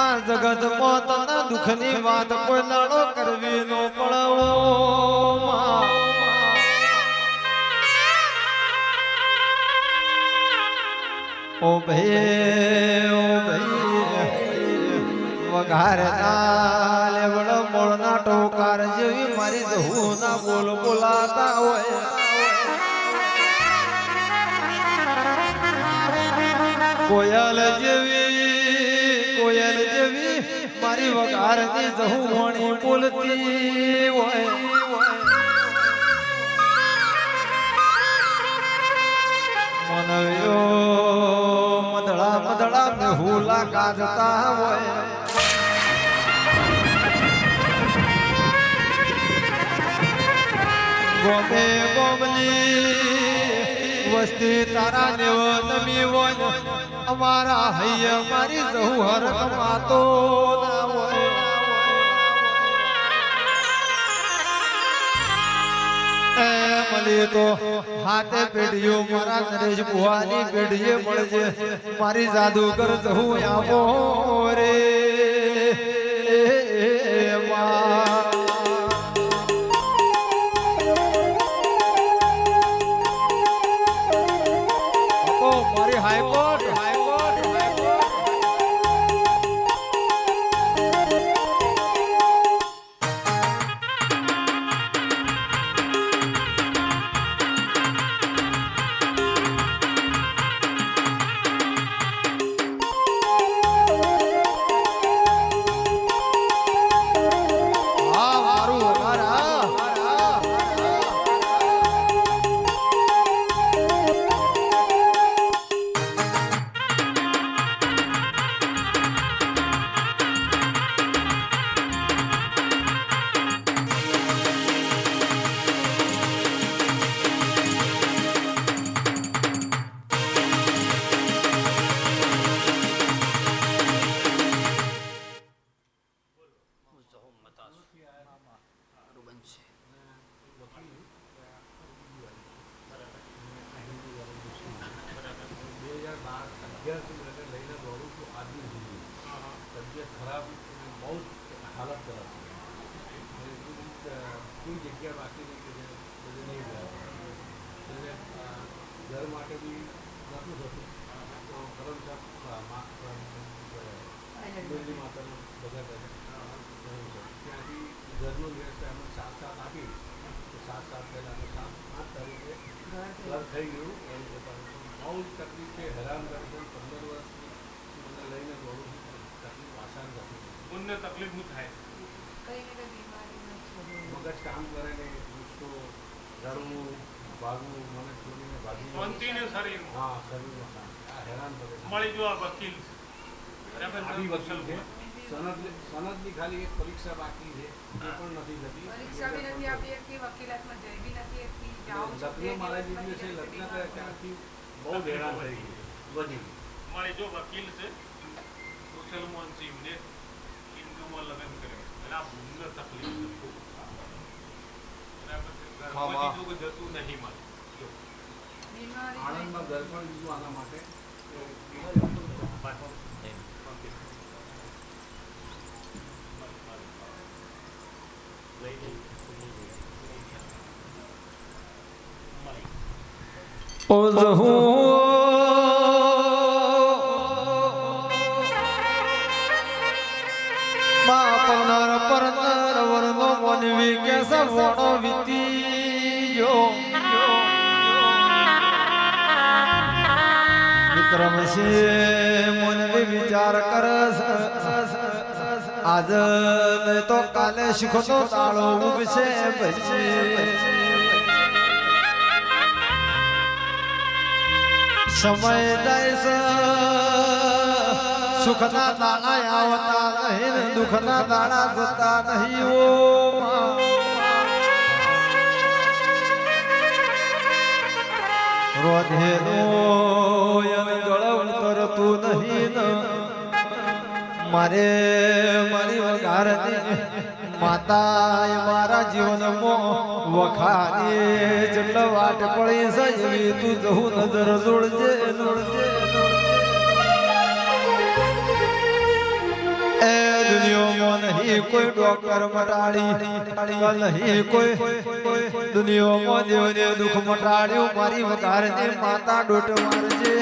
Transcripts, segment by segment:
માં જગત પોતાના દુઃખની વાત કોઈ લાડો કરવી નો પડવો. ઓ ભાઈ ઓ ભાઈ વઘાર લેવડ મોળના ટોકાર જેવી મારી દહુ ના બોલ બોલાતા હોય. કોયલ જેવી મારી વઘારની જહુ વણી બોલતી હોય. મનવ્યો મદળા મદળા મેહુલા ગાજતા હોય. ગોમે ગોમલી વસ્તી તારા નેવ નમી હોય. અમારા હૈયા મારી જહુ હરક માતો મળી તો હાથે પેઢીઓ મારા નરેશ બુવાની પેઢીએ મળજે. મારી જાદુગર જહુ આવો રે. ઘરનું વ્યવસ્થા એમને સાત સાત આપી સાત સાત પહેલાં અમે સાત આઠ તારીખે ઘર થઈ ગયું. એમ પોતાનું બહુ જ તકલીફ છે. હેરાન કરે છે પંદર વર્ષથી મને લઈને દોડું તકલીફ આસાન નથી પુણ્ય તકલીફ હું થાય. મગજ કામ કરે ને ગુસ્સો રડવું ભાગવું મને છોડીને ભાગી જવું. શરીર હા શરીરમાં આ હેરાન કરે મળી જો આ વકીલ બરાબર આવી વકીલ છે. સનદની ખાલી એક પરીક્ષા બાકી છે એ પણ નથી થતી. પરીક્ષા બી નથી આપી શકતી વકીલાતમાં જઈ બી નથી શકતી જાઉં લગ્ન મારા દીકરી છે લગ્ન બીમાર કર્યા પડું. ત્યારથી બહુ હેરાન થઈ ગઈ જો વકીલ છે મુસલમાન છે એમને હિન્દુમાં લગ્ન કર્યો એટલે આ પુણ્ય તકલીફ છે. બરાબર જતું નહીં મારે જો. આણંદમાં ઘર પણ લીધું આના માટે. પનર પરનર વરનો મનવી કે સવણો વીતીજો છે મનવી વિચાર કર આજ તો કાલે શીખતો તાળો ઉગશે પછી. સમય જાય સુખના દાણા આવતા નહીં, દુઃખના દાણા જતા નહીં ઓ રોધે નો યન ગળ ઉતરતું નહીં મારે, મારી વઘારની માતા મારા જીવનમાં વખાની જેટલો વાટ પડી એવી તું જહું નજર જોડજે જોડજે. દુનિયામાં નહીં કોઈ ડોક્ટર મટાડી, નહીં કોઈ, દુનિયામાં દેવને દુઃખ મટાડ્યું. મારી વધારે માતા ડોટ મારજે.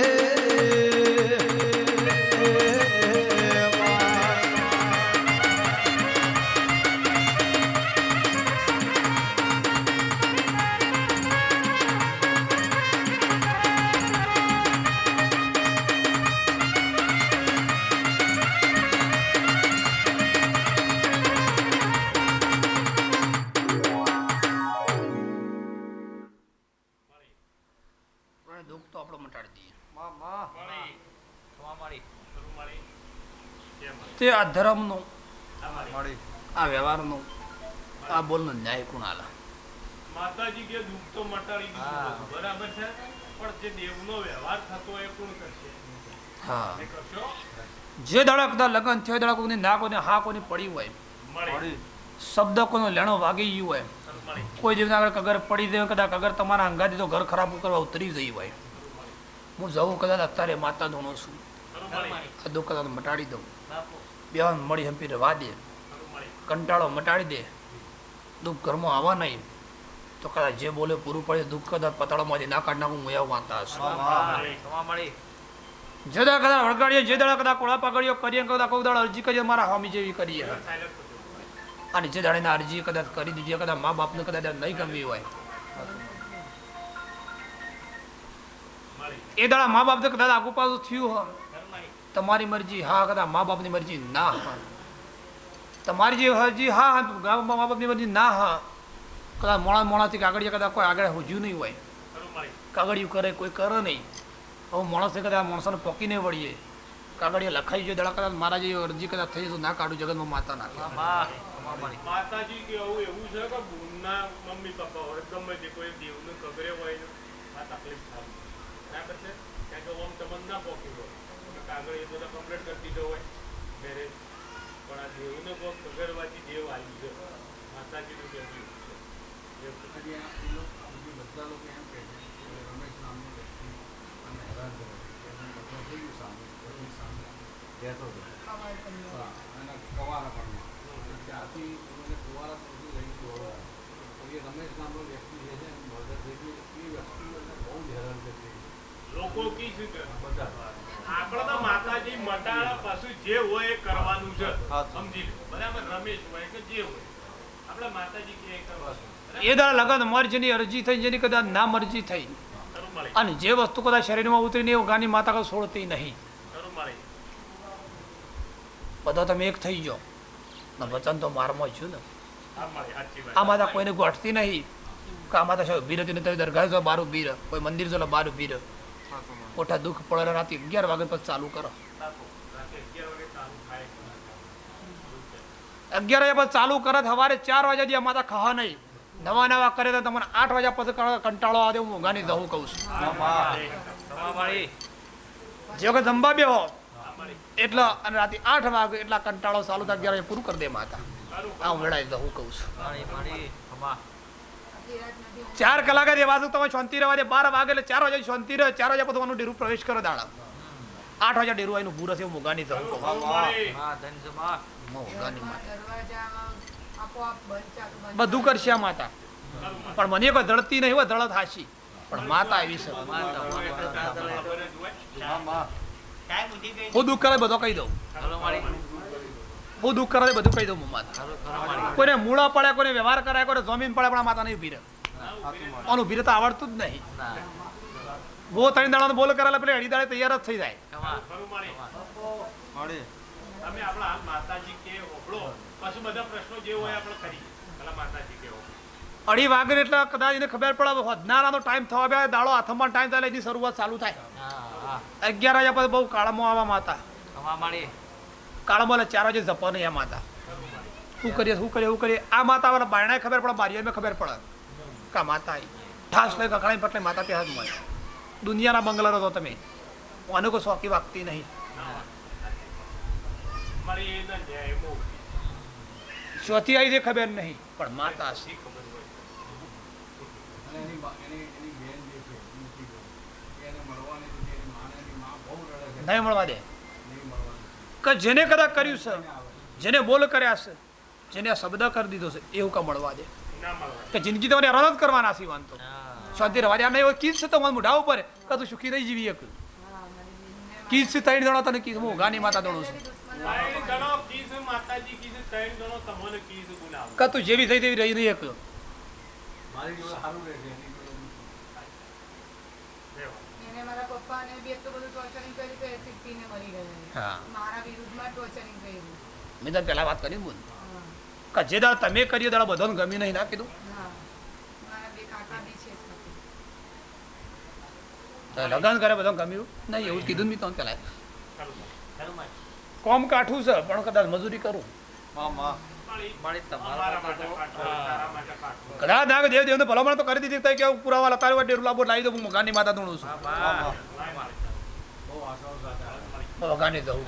મટાડી દઈએ? તે આ ધર્મનો આ વ્યવહારનો આ બોલનો ન્યાય કોણ આલે? માતાજી કે દુઃખ તો મટાડી દીધું બરાબર છે? પણ જે દેવનો વ્યવહાર થતો એ કોણ કરશે? હા. કરશો? જે દાડા કદાચ લગન થયો દાડા કોઈની ના કોઈને હા કોઈની પડી હોય. શબ્દ કોઈનો લેણો વાગી ગયું હોય. કોઈ જીવના આગળ કગર પડી દે કદાચ કગર તમારા અંગાથી તો ઘર ખરાબ કરવા ઉતરી જઈ હોય. હું જવું કદાચ અત્યારે માતા ધોણું છું. આ દુઃખ કદાચ મટાડી દઉં. બેવાન મળી હંપી રવા દે કંટાળો મટાડી દે. દુઃખ ઘરમાં આવવા નહીં. તો કદાચ જે બોલે પૂરું પડે દુઃખ કદાચ પતાળોમાંથી ના કાઢ નાખું હું એવું વાંચતા હશું. જે દાડા કદાચ વળગાડીએ જે દાડા કદાચ કોળા પકડીઓ કરીએ કદાચ કોઈ દાડા અરજી કરીએ મારા હામી જેવી કરીએ. અને જે દાડાને અરજી કદાચ કરી દીધી કદાચ મા બાપને કદાચ નહીં ગમવી હોય એ દાડા મા બાપ કદાચ આગુ પાછું થયું હોય તમારી મરજી હા કદાચ મા બાપની મરજી ના હા તમારી જે હજી હા હા મા બાપની મરજી ના હા કદાચ મોણા મોણાથી કાગળિયા કદાચ કોઈ આગળ હોજ્યું નહીં હોય. કાગળિયું કરે કોઈ કરે નહીં. હવે માણસને કદાચ માણસોને પોકીને વળીએ. કાગળિયા લખાઈ જોઈએ દાડા કદાચ મારા જે અરજી કદાચ થઈ તો ના કાઢું જગતમાં માતા નાખે માતાજી કે એવું એવું છે કે મમ્મી પપ્પા હોય ગમે તે કોઈ દેવનું કગરે હોય આ તકલીફ થાય. બરાબર છે? કારણ કે ઓમ તમને ના પોકી હોય તમે કાગળ એ બધા કમ્પ્લીટ કરી દીધો હોય મેરેજ પણ આ દેવને કોક દેવ આવી ગયો માતાજીનું કહેવું છે. બધા લોકો એમ કહે છે રમેશ નામનો વ્યક્તિ અને હેરાન કરે છે. લગ્ન થઈ ગયું સામે પછી સામે રહેતો હતો હા અને પણ ત્યાંથી મને કવારાપણથી લઈ ગયો તો એ રમેશ નામનો વ્યક્તિ જે છે મર્ડર થઈ ગયું. એ વ્યક્તિ મને બહુ જ હેરાન કરતી લોકો કી શું કરે? આપણે તો માતાજી મટાડા પાછું જે હોય એ કરવાનું છે. સમજી લો. બરાબર? રમેશ હોય કે જે હોય. આપણે માતાજી કે કરવાનું એ દાડા લગન મરજીની અરજી થઈ જેની કદાચ ના મરજી થઈ. અને જે વસ્તુ કદાચ શરીરમાં ઉતરીને એ ગાની માતા કદાચ છોડતી નહીં. બધા તમે એક થઈ જાઓ. વચન તો મારમાં છું ને. આ માતા કોઈને ગોઠતી નહીં. કે આ માતા સાહેબ નથી દરગાહ જો બાર ઊભી કોઈ મંદિર જો બારું રહે મોટા દુઃખ પડે રાતે અગિયાર વાગે પછી ચાલુ કરો. અગિયાર વાગ્યા પછી ચાલુ કરે, સવારે ચાર વાગ્યા જે માતા ખા નહીં. નવા નવા કરે તો તમને આઠ વાગ્યા પછી કંટાળો આવે હું ગાની દઉં કહું છું. જે વખત જમવા બે હો એટલે અને રાતે આઠ વાગે એટલા કંટાળો ચાલુ થાય, અગિયાર વાગે પૂરું કરી દે માતા. આ વેળાએ દઉં કહું છું. ચાર કલાક જ એ તમે શાંતિ રહેવા દે. બાર વાગે એટલે ચાર વાગે શાંતિ રહે. ચાર વાગે પછી તમારું ડેરું પ્રવેશ કરો દાડા. આઠ વાગ્યા ડેરું આવીને પૂરો છે મોગાની બંધ કરશે આ માતા. પણ મને કોઈ ધડતી નહીં હોય ધડત હાશી પણ માતા એવી છે હું દુઃખ કરે બધો કહી દઉં. હું દુઃખ કરે બધું કહી દઉં માતા કોઈને મૂળા પડે કોઈને વ્યવહાર કરાય કોઈને જમીન પડે પણ માતા નહીં ઊભી રહે આનું ઊભી રહેતા આવડતું જ નહીં. બહુ ત્રણ દાડા બોલ કરેલા પેલી અઢી દાડે તૈયાર જ થઈ જાય. તમે આપણા માતાજી કે ઓગળો પછી બધા પ્રશ્નો જે હોય આપણે કરીએ. પેલા માતાજી કે અઢી વાગે એટલે કદાચ એને ખબર પડે hodનારાનો ટાઈમ થવા બે દાડો હાથમાં ટાઈમ થાય એની શરૂઆત ચાલુ થાય. અગિયાર વાગ્યા પછી બહુ કાળામાં આવવા માતા. કાળમાં ચાર વાગે જપો નહીં આ માતા. શું કરીએ શું કરીએ શું કરીએ? આ માતા વાળા બારણાએ ખબર પડે બારીઓને ખબર પડે. કા માતા આવી ઠાસ લઈ કકડાઈ પટલે માતા ત્યાં જ મળે દુનિયાના બંગલા તો તમે. આને કોઈ શોખી વાગતી નહીં. શોથી આવી છે ખબર નહીં પણ માતા છે. માને નહીં મળવા દે. કે જેને કદાચ કર્યું છે જેને બોલ કર્યા છે જેને આ શબ્દ કરી દીધો છે એવું કા મળવા દે. ના કે જિંદગી તમારે હેરાન જ કરવાના છે વાંધો. શાંતિ રહેવા દે. આને એવો કીધ છે તો મને મોઢા ઉપર. કે તું સુખી રહી જીવી એક કીધ છે ત્રણ જણા તને કીધ. હું ગાની માતા દોડું છું. કે તું જેવી થઈ તેવી રહી રહી એક મારા પપ્પા ને બી એટલું બધું ટોર્ચરિંગ કર્યું કે એસિડ પીને મરી ગયા. હા. મારા મેં તને પહેલાં વાત કરી બોલ. કે જે દાડા તમે કરીએ દાડા બધાને ગમી નહીં ના કીધું. હા. મારા બે કાકા બી છે સાથે. તો લગ્ન કરે બધાને ગમ્યું? નહીં એવું જ કીધું ને મેં તમને પહેલા. કોમ કાઠું છે પણ કદાચ મજૂરી કરું. કદાચ ના દેવ દેવને ભલામણ તો કરી દીધી તો કે પુરાવા લતાર ડેરું લાંબો લાવી દઉં હું મકાનની માતા દોડું છું. મકાનની દઉં.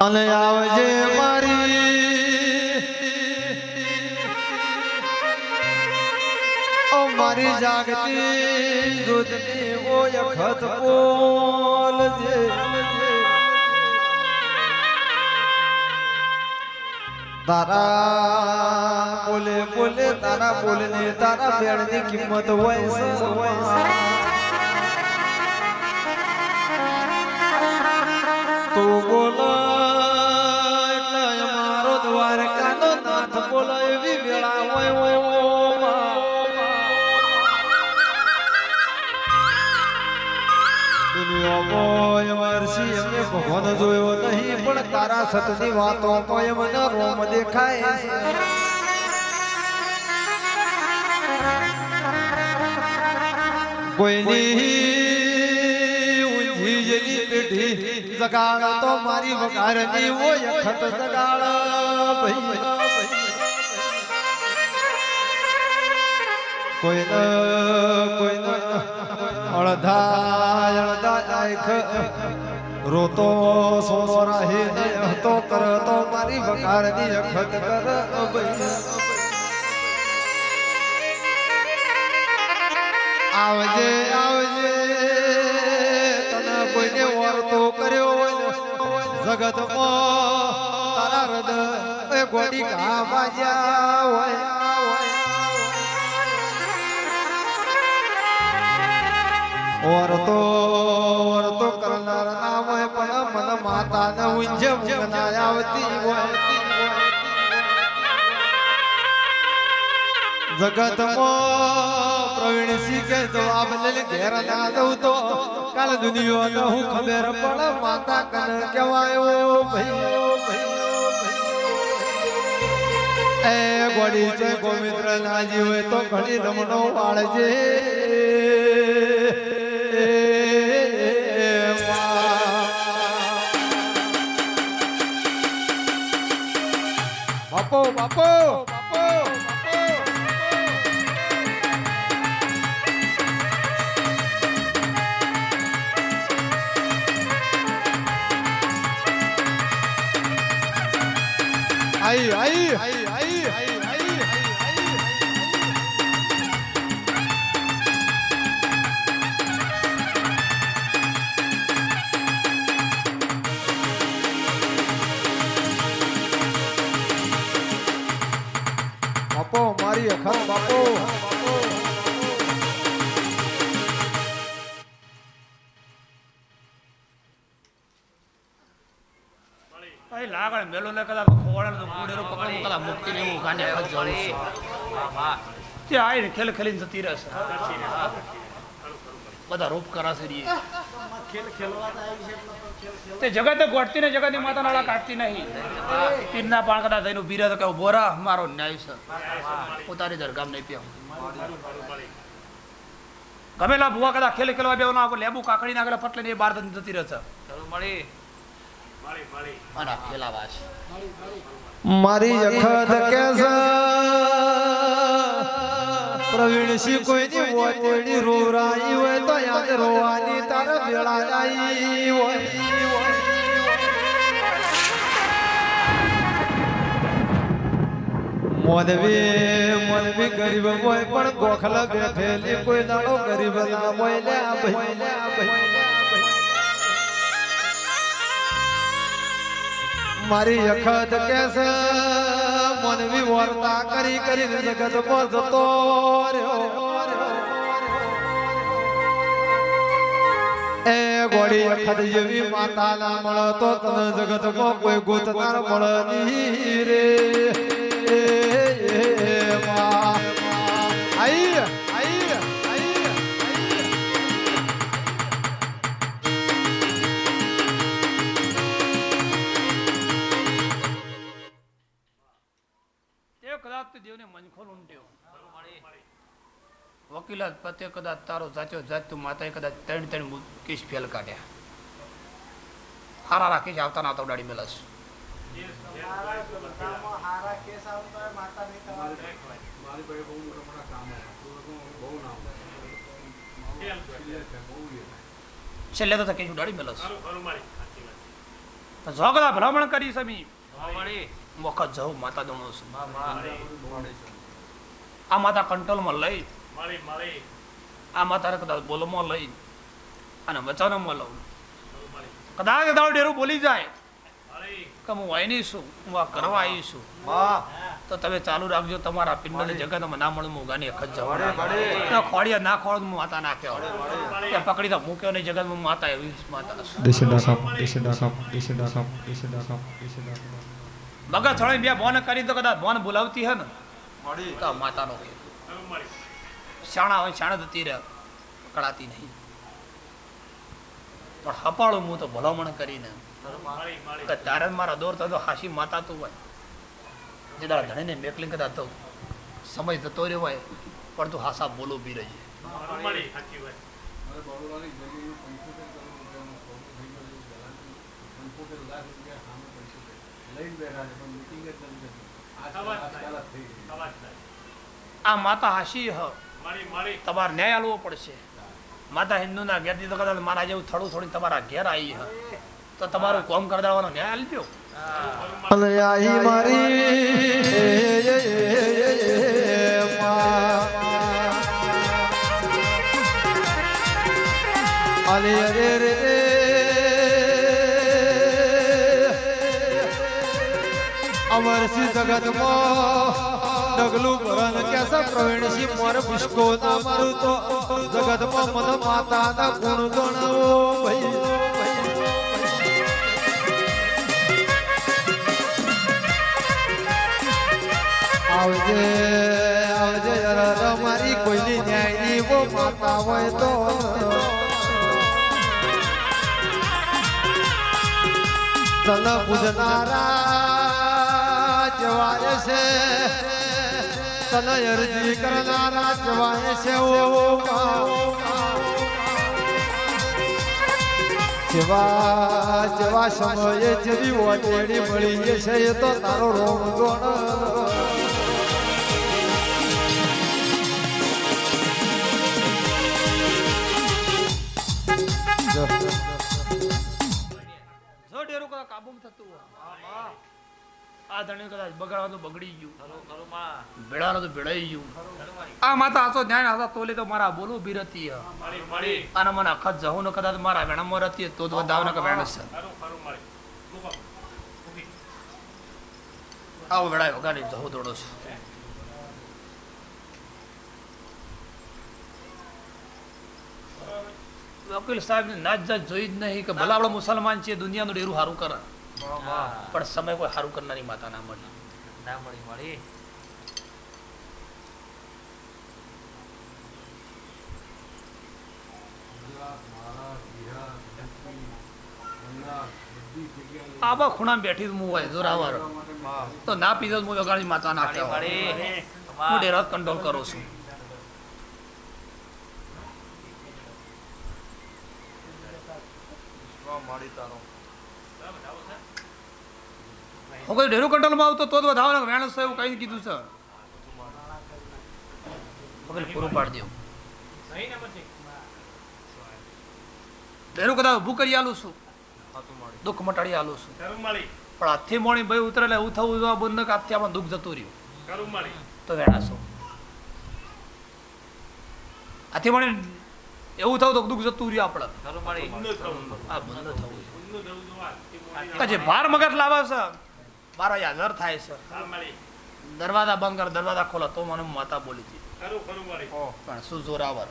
અને આવજે મારી મારી જાગતી દૂધની ઓય ખત બોલજે તારા બોલે બોલે, તારા બોલે તારા બેડની કિંમત હોય. તું બોલાય એટલે અમારો દ્વારકાનો નાથ બોલો, એવી વેળા હોય હોય દુનિયામાં વર્ષી અમે ભગવાન જોયો નહીં તારા સતની વાતો કોઈ મને રોમ દેખાય. કોઈની ઊંધી જેની પેઢી જગાડ તો મારી વગારની હોય ખત જગાડ ભઈ. કોઈ ન અડધા અડધા આંખ રોતો સોનો રહે હતો કરતો, મારી દી અખત કર આવજે આવજે, તને કોઈને વર્તો કર્યો જગતમાં તારા હૃદય ગોડી ઘા વાજ્યા હોય. ઓર વર્તો કરનાર ના હોય પણ મન માતા ને ઊંઝે ઊંઘના આવતી હોય. જગતમાં પ્રવીણ સિંહ કે જવાબ લઈને ઘેર ના દઉં તો કાલ દુનિયો ને હું ખબર પણ માતા કન કહેવાયો ભાઈ. એ ગોડી છે ગોમિત્ર નાજી હોય તો ઘણી રમણો વાળજે. બાપો બાપો. બાપો આઈ આઈ આઈ ખેલ ખેલીને જતી રહેશે બધા રોપ કરાશે રી. તે જગતે ગોઠતી ને જગતની માતા નાળા કાઢતી નહીં. પીરના પાણ કદાચ થઈને ઊભી રહે તો કે ઊભો મારો ન્યાય છે. પોતાની દરગામ નહીં પીવા ગમેલા ભૂવા કદા ખેલ ખેલવા બેવાનો આગળ લેબુ કાકડી નાખેલા પટલે ને એ બાર જતી રહેશે મારી અખત કેસ પ્રવીણ સિંહ કોઈની વોતેડી રોરાઈ હોય તો યાદ રોવાની તારા વેળા આવી હોય. મોદવી મોદવી ગરીબ હોય, પણ ગોખલા બેઠેલી કોઈ દાડો ગરીબ ના હોય લે ભાઈ લે ભાઈ. મારી અખત કેસે મનવી વર્તા કરી કરીને જગત પર જતો રહ્યો. એ ગોળી અખત જેવી માતા ના મળે તો તને જગત કોઈ ગોતનાર મળે નહીં રે. દેવને મંજખોલ ઊંડ્યો વકીલાત પતે કદાચ તારો સાચો જાત તું માતાએ કદાચ ત્રણ ત્રણ કેસ ફેલ કાઢ્યા. હારા હારા જ આવતા ના તો ઉડાડી મેલાસ છેલ્લે તો કેસ ઉડાડી મેલાસ ઝોગડા ભલામણ કરી સમી વખત જવું માતા દોણો છું આ માતા કંટ્રોલમાં લઈ. આ માતાને કદાચ બોલમાં લઈ. અને વચનમાં લઉં. કદાચ દાડો ડેરું બોલી જાય. કે હું વાયની છું હું આ કરવા આવી છું. તો તમે ચાલુ રાખજો તમારા પિંડની જગતમાં ના મળે હું ગાની અખત જવાનું ખોડિયા ના ખોડ હું માતા નાખ્યો. ત્યાં પકડી તો મૂક્યો નહીં જગતમાં હું માતા એવી માતા મગજ થોડી બે બોન કરી તો કદાચ બોન બોલાવતી હે ને. તો માતાનો શાણા હોય શાણા જતી રહે કળાતી નહીં. પણ હપાળું હું તો ભલામણ કરીને. તારે મારા દોર થતો હાશી માતા તું હોય. જે દાડા ધણીને મેકલિંગ કરતા તો સમય જતો રહ્યો હોય પણ તું હાસા બોલો બી રહી. ખરું માળી સાચી વાત. મારે બરોડાની જમીન પંચોતેર કરોડ રૂપિયાનો સોદો થઈ ગયો છે ગલાટી પંચોતેર લાખ આ માતા હાશી હ. તમારે ન્યાય આલવો પડશે. માતા હિન્દુના ઘેરથી તો કદાચ મારા જેવું થોડું થોડું તમારા ઘેર આવી હ. તો તમારું કોમ કરી દેવાનો ન્યાય આલજો. અલે મારી અલે રે. રે જગત જગતમાં ડગલું ભરન કેસે પ્રવીણસિંહ મોર પુષ્કો ના મારું તો જગતમાં મન માતાના ગુણ ગણવો ભાઈ. આવજે આવજે યાર, મારી કોઈની ન્યાયની વો માતા હોય તો. તન પૂજનારા જવાય છે. તન અરજી કરનારા જવાય છે જેવા જેવા સમયે જેવી ઓટેડી મળી જશે એ તો તારો રોમ ગોણ. જો થતું હોય. આ ધણી કદાચ બગાડવા તો બગડી ગયું. ભેળાનું તો ભેળાઈ ગયું. આ માતા આસો ધ્યાન હતા તોલે તો મારા બોલું બી રતી હ. માળી માળી અને મને અખત જવું ન કદાચ મારા વેણામાં રતી તો જ વધાવ ને કે વેણ છે. આવો વેળાયો ગાડી જવું દોડો છે. વકીલ સાહેબ નાજ જાત જોઈ જ નહીં કે ભલા આપણે મુસલમાન છીએ દુનિયાનું ડેરું સારું કરે. પણ સમય કોઈ સારું કરનારી માતા ના મળી. ના મળી મળી. આબા ખૂણા બેઠી હું હોય જોરાવર તો ના પીધો હું વગાડી માતા ના હું ડેરા કંટ્રોલ કરું છું. હું કઈ ડેરું કંટ્રોલમાં આવતો તો જ વધાવવાનો વેણ એવું કઈ કીધું છે. પૂરું પાડી પછી? ડેરું કદાચ ઊભું કરી આલું છું. દુઃખ મટાડી આલું છું. પણ હાથથી મોણી ભાઈ ઉતરે એટલે એવું થવું જોવા બંધ કે હાથથી આમાં દુઃખ જતું રહ્યું. તો વેણાશો હાથથી મોણી એવું થવું તો દુઃખ જતું રહ્યું આપણે. આ બંધ થવું. જે ભાર મગજ લાવે છે મારા હાજર થાય છે. દરવાજા બંધ કર દરવાજા ખોલો તો મને માતા બોલી હતી પણ શું જોરાવર.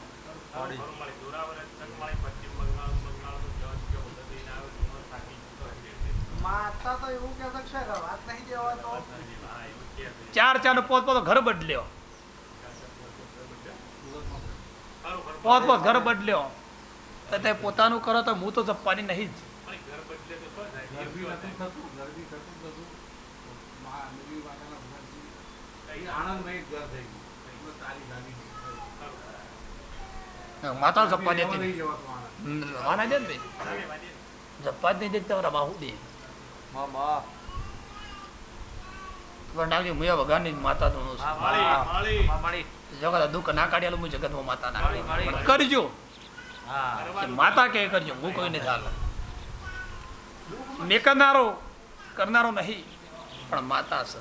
ચાર ચાર નો પોત પોત ઘર બદલ્યો. પોત પોત ઘર બદલ્યો. તો તે પોતાનું કરો તો હું તો જપવાની નહીં જ મળી ઘર બદલે તો શું થાય? ગરબી એવું નતું થાય. થતું ગરબી થતું જ નતું મા નદી માતાના ભગવાનજી અહીં આનંદમય જ ઘર થઈ ગયું એમાં તારી લાગી ગઈ. માતા જપવા દેતી. રવાના દે ને. જપવા જ નહીં દેતી તો રમાવું દે. પણ નાગજી મુયા વગાની માતા તો નું છે. હા, મળી મળી હા, મળી. જગત દુઃખ ના કાઢેલું હું જગતમાં માતા ના. કરજો. હા. માતા કે કરજો હું કોઈને ચાલે મેં કરનારો કરનારો નહીં પણ માતા છે.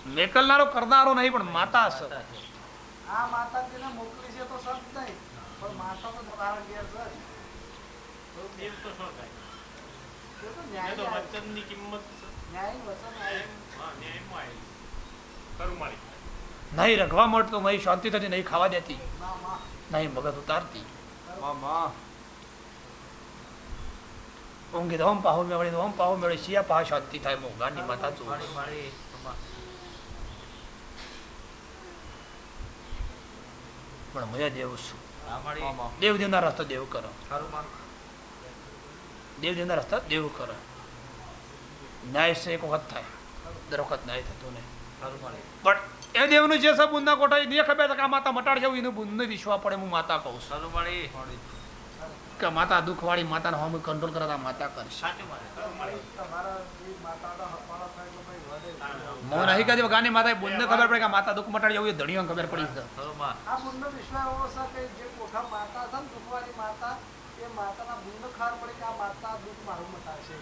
હા મેં કરનારો નહીં પણ માતા છે આ માતાજીને મોકલી છે તો સંત નહીં પણ માતા તો તારા ઘેર છે જ. તો શું થાય? તો એ તો ન્યાય વચનની કિંમત ન્યાય વચન ન્યાયમાં આવેલી. ખરું મળી. નહીં રખવા મળતો નહીં શાંતિ થતી નહીં ખાવા દેતી નહીં મગજ ઉતારતી ઊંઘી તો ઓમ પાહો મેળવી ઓમ પાહો મેળવી શિયા પાહ શાંતિ થાય મોંઘાની માતા તું મળી મળી પણ મજા દેવ છું. દેવ દેવના રસ્તા દેવ કરો. દેવ દેવના રસ્તા દેવ કરો. ન્યાય છે એક વખત થાય. દર વખત ન્યાય થતો નહીં. પણ એ દેવનું જે છે બુંદા કોઠા નહીં ખબર કે આ માતા મટાડ જવું એનું બુંદ વિશ્વા પડે હું માતા કહું છું. કે માતા દુઃખવાળી માતાને હમ કંટ્રોલ કરતા માતા કરશે સાચું મળી ખરું મળી તમારા એ માતાનો હપાળો થાય વધે નહીં કહેતી ગાની માતા બુંદ ખબર પડે કે માતા દુઃખ મટાડી જવું એ ધણીઓને ખબર પડી છે. આ બુંદ વિશ્વાસ એવો છે કે જે કોઠા માતા છે ને દુઃખવાળી માતા એ માતાના બુંદ ખાર પડે કે આ માતા દુઃખ મારું છે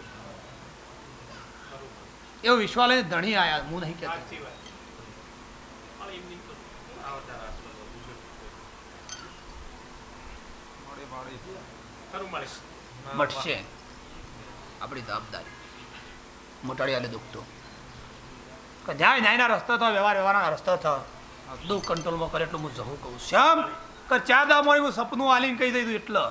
એવો વિશ્વાસ લઈને ધણી આયા હું નહીં કહેતો. મટશે આપણી જવાબદારી. મોટાડી આલે દુઃખ તો. કે જાય ન્યાયના રસ્તો થયો વ્યવહાર વ્યવહારના રસ્તો થયો. દુઃખ કંટ્રોલમાં કરે એટલું હું જવું કહું શ્યામ કે ચા દા મળી હું સપનું આલીને કહી દઈ દઉં એટલે.